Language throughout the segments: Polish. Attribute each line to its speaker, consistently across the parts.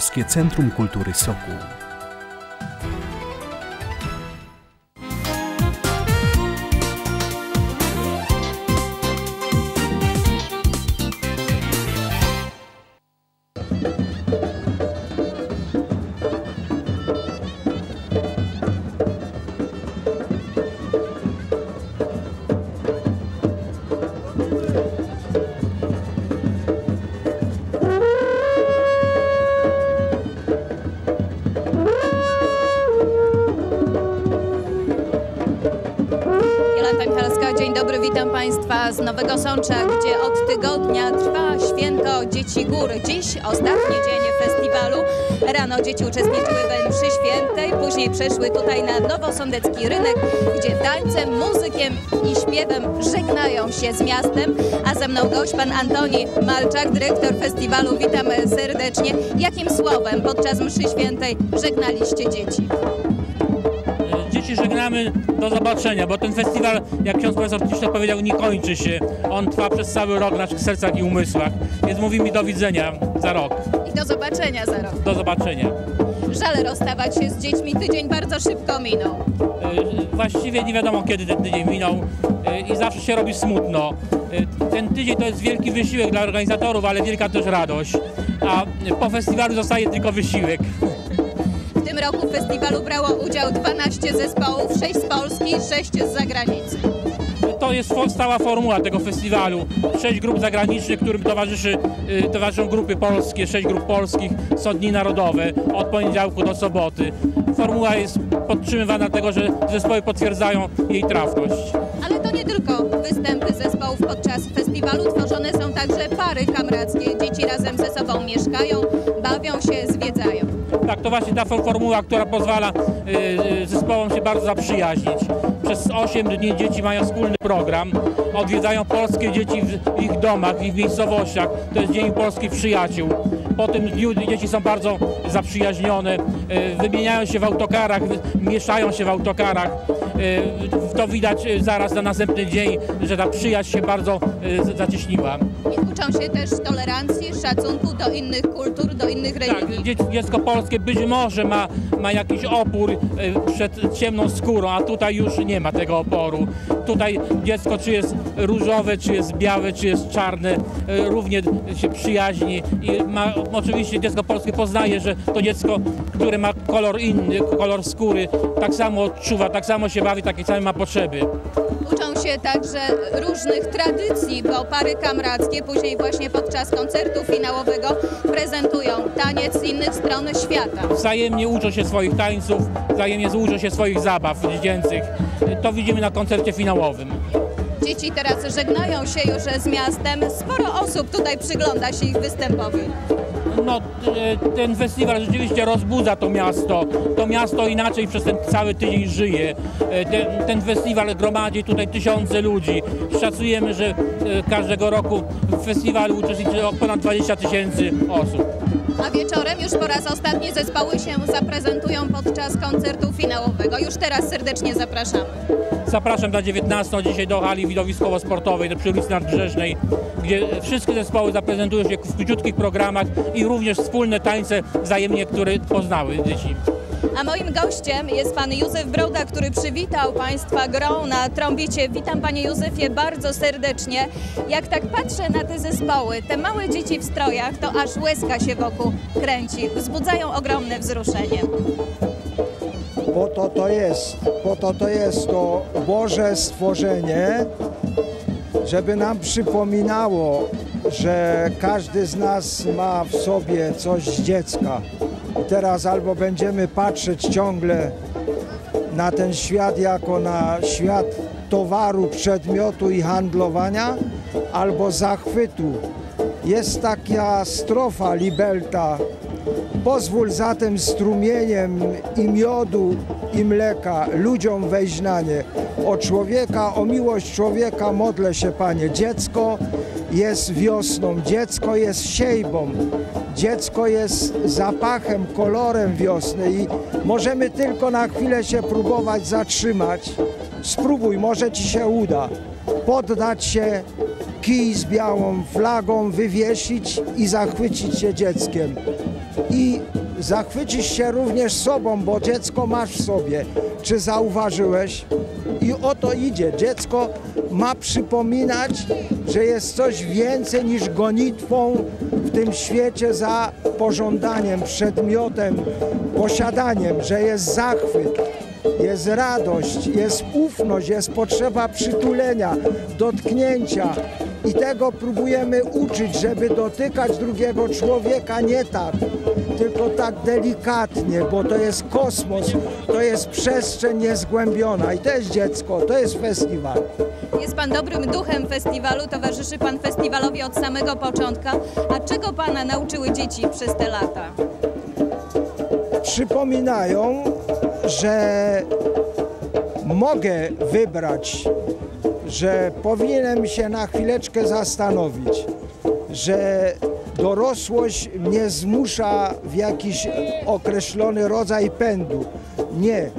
Speaker 1: Polskie Centrum Kultury Sokół.
Speaker 2: Państwa z Nowego Sącza, gdzie od tygodnia trwa święto Dzieci Gór. Dziś ostatni dzień festiwalu. Rano dzieci uczestniczyły we mszy świętej, później przeszły tutaj na Nowosądecki Rynek, gdzie tańcem, muzykiem i śpiewem żegnają się z miastem. A ze mną gość pan Antoni Malczak, dyrektor festiwalu. Witam serdecznie. Jakim słowem podczas mszy świętej żegnaliście dzieci?
Speaker 3: Żegnamy do zobaczenia, bo ten festiwal, jak ksiądz profesor Tiszczak powiedział, nie kończy się. On trwa przez cały rok w naszych sercach i umysłach. Więc mówimy do widzenia za rok.
Speaker 2: I do zobaczenia za rok.
Speaker 3: Do zobaczenia.
Speaker 2: Żal rozstawać się z dziećmi, tydzień bardzo szybko minął.
Speaker 3: Y, Właściwie nie wiadomo kiedy ten tydzień minął y, i zawsze się robi smutno. Y, Ten tydzień to jest wielki wysiłek dla organizatorów, ale wielka też radość. A po festiwalu zostaje tylko wysiłek.
Speaker 2: W tym roku w festiwalu brało udział 12 zespołów, 6 z Polski, 6 z zagranicy.
Speaker 3: To jest stała formuła tego festiwalu. Sześć grup zagranicznych, którym towarzyszy, y, towarzyszą grupy polskie, sześć grup polskich, są dni narodowe, od poniedziałku do soboty. Formuła jest podtrzymywana dlatego, że zespoły potwierdzają jej trafność.
Speaker 2: Ale to nie tylko występy zespołów podczas festiwalu, tworzone są także pary kamrackie. Dzieci razem ze sobą mieszkają, bawią się,
Speaker 3: to właśnie ta for- formuła, która pozwala y, y, zespołom się bardzo zaprzyjaźnić. Przez 8 dni dzieci mają wspólny program, odwiedzają polskie dzieci w ich domach, w ich miejscowościach. To jest Dzień Polskich Przyjaciół. Po tym dniu dzieci są bardzo zaprzyjaźnione, y, wymieniają się w autokarach, mieszają się w autokarach. Y, To widać y, zaraz na następny dzień, że ta przyjaźń się bardzo zacieśniła.
Speaker 2: I uczą się też tolerancji, szacunku do innych kultur, do innych
Speaker 3: Tak,
Speaker 2: religii.
Speaker 3: dzie- dziecko polskie być może ma, ma jakiś opór e, przed ciemną skórą, a tutaj już nie ma tego oporu. Tutaj dziecko czy jest różowe, czy jest białe, czy jest czarne, e, równie się przyjaźni i ma, oczywiście dziecko polskie poznaje, że to dziecko, które ma kolor inny, kolor skóry, tak samo odczuwa, tak samo się bawi, takie same ma potrzeby.
Speaker 2: Uczą się także różnych tradycji, bo pary kamrackie później właśnie podczas koncertu finałowego prezentują taniec z innych stron świata.
Speaker 3: Wzajemnie uczą się swoich tańców, wzajemnie uczą się swoich zabaw dziecięcych. To widzimy na koncercie finałowym.
Speaker 2: Dzieci teraz żegnają się już z miastem. Sporo osób tutaj przygląda się ich występowi.
Speaker 3: No, e, ten festiwal rzeczywiście rozbudza to miasto. To miasto inaczej przez ten cały tydzień żyje. E, Ten, ten festiwal gromadzi tutaj tysiące ludzi. Szacujemy, że e, każdego roku w festiwalu uczestniczy ponad 20 tysięcy osób.
Speaker 2: A wieczorem już po raz ostatni zespoły się zaprezentują podczas koncertu finałowego. Już teraz serdecznie zapraszamy.
Speaker 3: Zapraszam na 19 dzisiaj do hali widowiskowo-sportowej przy ulicy Nadbrzeżnej, gdzie wszystkie zespoły zaprezentują się w króciutkich programach i również wspólne tańce wzajemnie, które poznały dzieci.
Speaker 2: A moim gościem jest pan Józef Broda, który przywitał państwa grą na trąbicie. Witam panie Józefie bardzo serdecznie. Jak tak patrzę na te zespoły, te małe dzieci w strojach, to aż łezka się wokół kręci. Wzbudzają ogromne wzruszenie.
Speaker 4: Po to to jest, po to to jest to Boże stworzenie, żeby nam przypominało, że każdy z nas ma w sobie coś z dziecka. Teraz albo będziemy patrzeć ciągle na ten świat jako na świat towaru, przedmiotu i handlowania, albo zachwytu. Jest taka strofa Libelta. Pozwól zatem strumieniem i miodu i mleka ludziom wejść na nie. O człowieka, o miłość człowieka modlę się, Panie. Dziecko jest wiosną, dziecko jest siejbą, dziecko jest zapachem, kolorem wiosny i możemy tylko na chwilę się próbować zatrzymać. Spróbuj, może Ci się uda. Poddać się kij z białą flagą wywiesić i zachwycić się dzieckiem. I zachwycić się również sobą, bo dziecko masz w sobie. Czy zauważyłeś? I o to idzie. Dziecko ma przypominać, że jest coś więcej niż gonitwą w tym świecie za pożądaniem, przedmiotem, posiadaniem, że jest zachwyt, jest radość, jest ufność, jest potrzeba przytulenia, dotknięcia. I tego próbujemy uczyć, żeby dotykać drugiego człowieka nie tak, tylko tak delikatnie, bo to jest kosmos, to jest przestrzeń niezgłębiona i to jest dziecko, to jest festiwal.
Speaker 2: Jest pan dobrym duchem festiwalu, towarzyszy pan festiwalowi od samego początku. A czego pana nauczyły dzieci przez te lata?
Speaker 4: Przypominają, że mogę wybrać, że powinienem się na chwileczkę zastanowić, że dorosłość mnie zmusza w jakiś określony rodzaj pędu. Nie.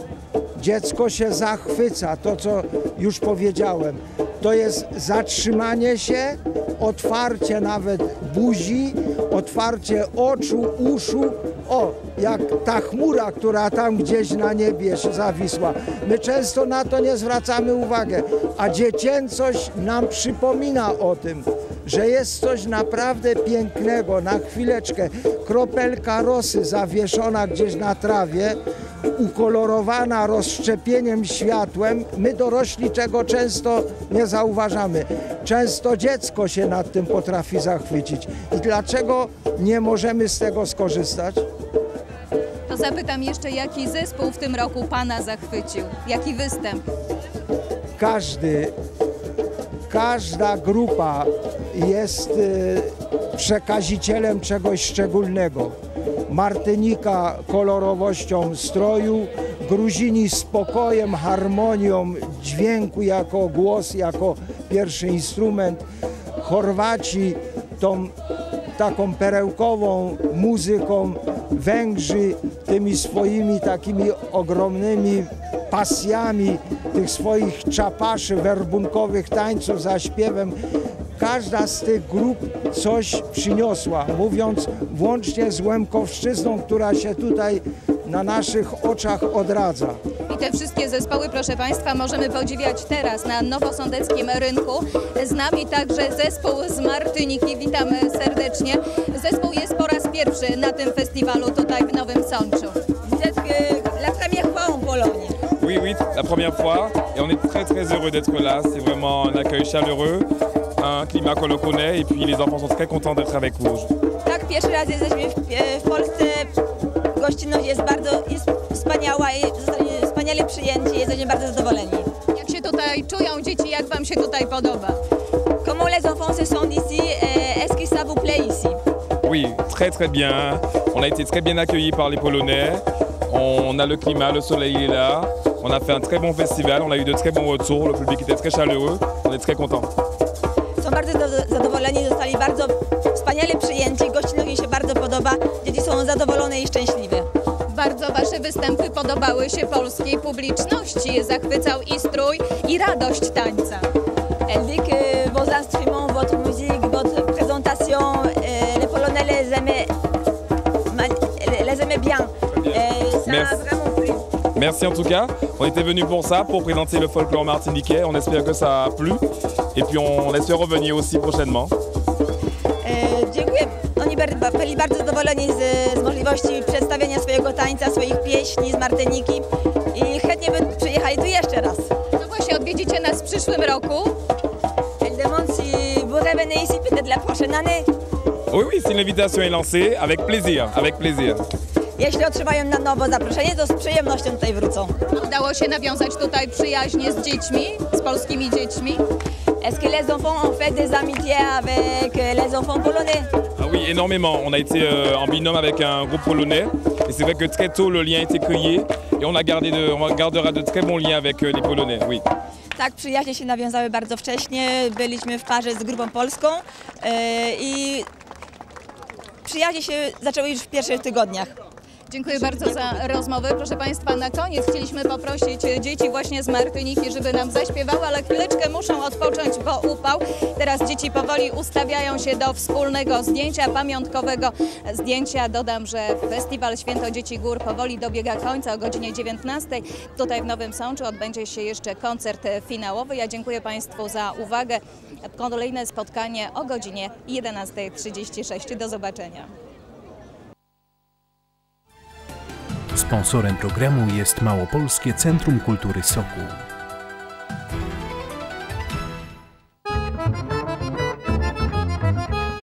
Speaker 4: Dziecko się zachwyca, to co już powiedziałem. To jest zatrzymanie się, otwarcie nawet buzi, otwarcie oczu, uszu. O, jak ta chmura, która tam gdzieś na niebie się zawisła. My często na to nie zwracamy uwagi, a dziecięcość nam przypomina o tym, że jest coś naprawdę pięknego. Na chwileczkę kropelka rosy zawieszona gdzieś na trawie, ukolorowana rozszczepieniem światłem, my dorośli czego często nie zauważamy. Często dziecko się nad tym potrafi zachwycić. I dlaczego nie możemy z tego skorzystać?
Speaker 2: To zapytam jeszcze, jaki zespół w tym roku pana zachwycił? Jaki występ?
Speaker 4: Każdy, każda grupa jest y, przekazicielem czegoś szczególnego. Martynika kolorowością stroju, Gruzini spokojem, harmonią dźwięku jako głos, jako pierwszy instrument, Chorwaci tą taką perełkową muzyką, Węgrzy tymi swoimi takimi ogromnymi pasjami tych swoich czapaszy, werbunkowych tańców za śpiewem. Każda z tych grup coś przyniosła, mówiąc włącznie z Łemkowszczyzną, która się tutaj na naszych oczach odradza.
Speaker 2: I te wszystkie zespoły, proszę Państwa, możemy podziwiać teraz na nowosądeckim rynku. Z nami także zespół z Martyniki. Witamy serdecznie. Zespół jest po raz pierwszy na tym festiwalu tutaj w Nowym Sączu.
Speaker 5: Oui, oui, la première fois. Et on est très très heureux d'être là. C'est vraiment un accueil chaleureux, un climat que l'on connaît. Et puis les enfants sont très contents d'être avec vous.
Speaker 6: Tak, pierwszy raz jesteśmy w, e, w Polsce. Gościnność jest bardzo jest wspaniała i zostali wspaniale przyjęci. Jesteśmy bardzo zadowoleni.
Speaker 2: Jak się tutaj czują dzieci, jak Wam się tutaj podoba?
Speaker 6: Comment les enfants se sentent ici et Est-ce que ça vous plaît ici?
Speaker 5: Oui, très très bien. On a été très bien accueillis par les Polonais. On a le climat, le soleil est là. On a fait un très bon festival. On a eu de très bons retours. Le public était très chaleureux. On est très contents.
Speaker 6: Są bardzo do- zadowoleni, zostali bardzo wspaniale przyjęci. Gościnność im się bardzo podoba. Dzieci są zadowolone i szczęśliwe.
Speaker 2: Bardzo Wasze występy podobały się polskiej publiczności. Zachwycał i strój, i radość tańca.
Speaker 6: Elle dit que vos instruments, votre
Speaker 5: Merci en tout cas. On était venus pour ça, pour présenter le folklore martiniquais. On espère que ça a plu. Et puis on espère revenir aussi prochainement.
Speaker 6: E, dziękuję. Oni byli bardzo zadowoleni z, z możliwości przedstawienia swojego tańca, swoich pieśni z Martyniki i chętnie by przyjechali tu jeszcze raz.
Speaker 2: No właśnie, odwiedzicie nas w przyszłym roku.
Speaker 6: Elle demande si vous revenez ici peut-être la prochaine année.
Speaker 5: Oui, oui, si l'invitation est lancée, avec plaisir, avec plaisir.
Speaker 6: Jeśli otrzymają na nowo zaproszenie, to z przyjemnością tutaj wrócą.
Speaker 2: Udało się nawiązać tutaj przyjaźnie z dziećmi, z polskimi dziećmi.
Speaker 6: Est-ce que les enfants ont fait des amitiés avec euh, les enfants polonais
Speaker 5: Ah oui, énormément. On a été euh, en binôme avec un groupe polonais. Et c'est vrai que très tôt, le lien a été créé. Et on, a gardé de, on gardera de très bons liens avec euh, les Polonais, oui.
Speaker 6: Tak, przyjaźnie się nawiązały bardzo wcześnie. Byliśmy w parze z grupą polską e, i przyjaźnie się zaczęły już w pierwszych tygodniach.
Speaker 2: Dziękuję bardzo za rozmowę. Proszę Państwa, na koniec chcieliśmy poprosić dzieci właśnie z Martyniki, żeby nam zaśpiewały, ale chwileczkę muszą odpocząć, bo upał. Teraz dzieci powoli ustawiają się do wspólnego zdjęcia, pamiątkowego zdjęcia. Dodam, że Festiwal Święto Dzieci Gór powoli dobiega końca o godzinie 19. Tutaj w Nowym Sączu odbędzie się jeszcze koncert finałowy. Ja dziękuję Państwu za uwagę. Kolejne spotkanie o godzinie 11.36. Do zobaczenia.
Speaker 1: Sponsorem programu jest Małopolskie Centrum Kultury Sokół.